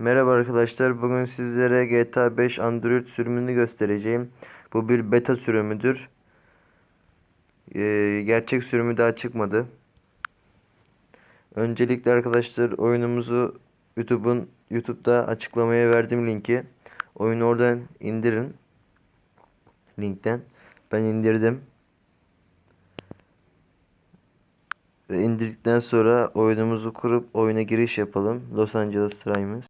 Merhaba arkadaşlar. Bugün sizlere GTA 5 Android sürümünü göstereceğim. Bu bir beta sürümüdür. Ee, gerçek sürümü daha çıkmadı. Öncelikle arkadaşlar oyunumuzu YouTube'un YouTube'da açıklamaya verdim linki. Oyunu oradan indirin. Linkten. Ben indirdim. Ve indirdikten sonra oyunumuzu kurup oyuna giriş yapalım. Los Angeles Rhymes.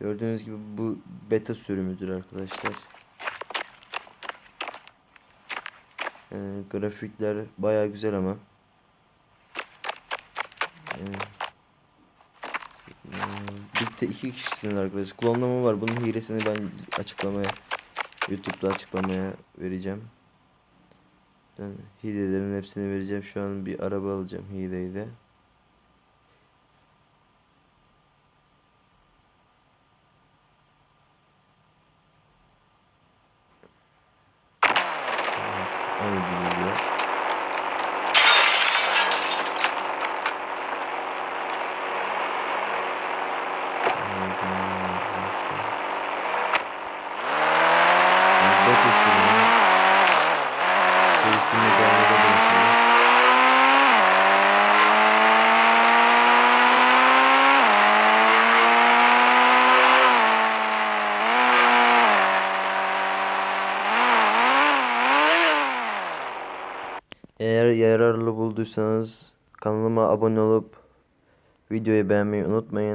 Gördüğünüz gibi bu beta sürümüdür arkadaşlar. Ee, grafikler baya güzel ama. Ee, Birlikte iki kişisiniz arkadaşlar. Klonlama var. Bunun hilesini ben açıklamaya YouTube'da açıklamaya vereceğim. Ben hilelerin hepsini vereceğim. Şu an bir araba alacağım hileyle. Aynı geliyor. Bota devamında dönüşüyor. Eğer yararlı bulduysanız kanalıma abone olup videoyu beğenmeyi unutmayın.